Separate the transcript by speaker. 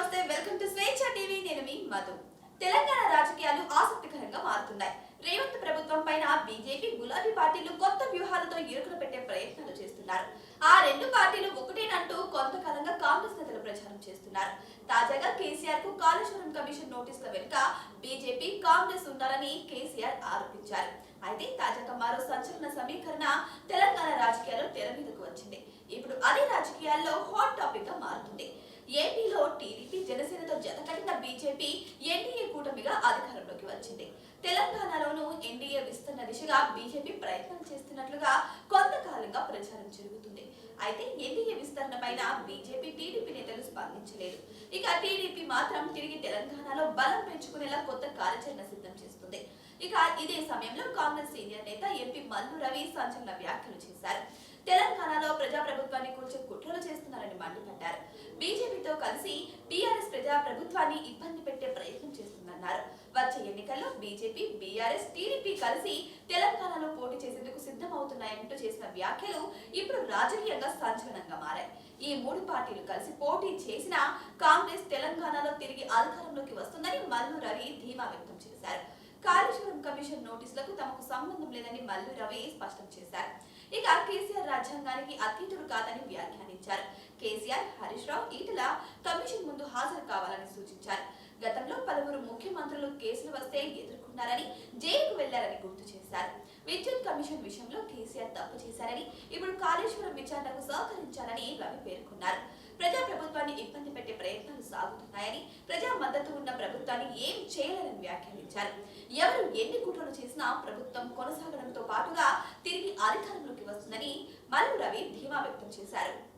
Speaker 1: నమస్తే welcome to స్వేచ్ఛ TV. నేను మీ మధు. తెలంగాణ రాజకీయాలు ఆసక్తికరంగా మారుతున్నాయి. రేవంత్ ప్రభుత్వం పైన బీజేపీ గులాబీ పార్టీలు కొత్త వ్యూహాలతో ఇరుకులు పెట్టే ప్రయత్నాలు చేస్తున్నారు. ఆ రెండు పార్టీలు ఒకటేనంటూ కొంతకాలంగా కాంగ్రెస్ నేతలు ప్రచారం చేస్తున్నారు. తాజాగా కేసీఆర్కు కాళేశ్వరం కమిషన్ నోటీసుల వెనుక బీజేపీ కాంగ్రెస్ ఉన్నారని కేసీఆర్ ఆరోపించారు. అయితే తాజాగా మరో సంచలన సమీకరణ తెలంగాణ రాజకీయాల్లో తెర మీదకు వచ్చింది. ఇప్పుడు అదే రాజకీయాల్లో హాట్ టాపిక్గా మారుతుంది. జతకట్టిన బీజేపీ ఎన్డీఏ కూటమిగా అధికారంలోకి వచ్చింది. తెలంగాణలోనూ ఎన్డీఏ విస్తరణ దిశగా బీజేపీ ప్రయత్నాలు చేస్తున్నట్లుగా కొంతకాలంగా ప్రచారం జరుగుతుంది. అయితే ఎన్డీఏ విస్తరణ పైన బీజేపీ టీడీపీ నేతలు స్పందించలేదు. ఇక టీడీపీ మాత్రం తిరిగి తెలంగాణలో బలం పెంచుకునేలా కొత్త కార్యాచరణ సిద్ధం చేస్తుంది. ఇక ఇదే సమయంలో కాంగ్రెస్ సీనియర్ నేత ఎంపీ మల్లు రవి సంచలన వ్యాఖ్యలు చేశారు. తెలంగాణలో ప్రజాప్రభుత్వాన్ని కూర్చే కుట్రలు చేస్తున్నారని మండిపడ్డారు. బీజేపీతో కలిసి బీఆర్ఎస్ ప్రజా ప్రభుత్వాన్ని ఇబ్బంది పెట్టే ప్రయత్నం చేస్తుందన్నారు. వచ్చే ఎన్నికల్లో బీజేపీ బీఆర్ఎస్ టీడీపీ కలిసి తెలంగాణలో పోటీ చేసేందుకు సిద్ధమవుతున్నాయంటూ చేసిన వ్యాఖ్యలు ఇప్పుడు రాజకీయంగా సంచలనంగా మారాయి. ఈ మూడు పార్టీలు కలిసి పోటీ చేసినా కాంగ్రెస్ తెలంగాణలో తిరిగి అధికారంలోకి వస్తుందని మల్లు రవి ధీమా వ్యక్తం చేశారు. కాళేశ్వరం కమిషన్ నోటీసులకు తమకు సంబంధం లేదని మల్లు రవి స్పష్టం చేశారు. ఇక కేసీఆర్ రాజ్యాంగానికి అతీతుడు కాదని వ్యాఖ్యానించారు. కేసీఆర్ హరీష్ రావు ఈటల కమిషన్ ముందు హాజరు కావాలని సూచించారు. గతంలో పలువురు ముఖ్యమంత్రులు కేసులు వస్తే ఎదుర్కొన్నారని జైలుకు వెళ్ళారని గుర్తు చేశారు. విద్యుత్ కమిషన్ విషయంలో కేసీఆర్ తప్పు చేశారని ఇప్పుడు కాళేశ్వరం విచారణకు సహకరించాలని రవి పేర్కొన్నారు. ప్రజా ప్రభుత్వాన్ని ఇబ్బంది పెట్టే ప్రయత్నాలు సాగుతున్నాయని ప్రజా మద్దతు ఉన్న ప్రభుత్వాన్ని ఏం చేయాలని వ్యాఖ్యానించారు. ఎవరు ఎన్ని కుట్రలు చేసినా ప్రభుత్వం కొనసాగడంతో పాటుగా తిరిగి అధికారంలోకి వస్తుందని మరో రవి ధీమా వ్యక్తం చేశారు.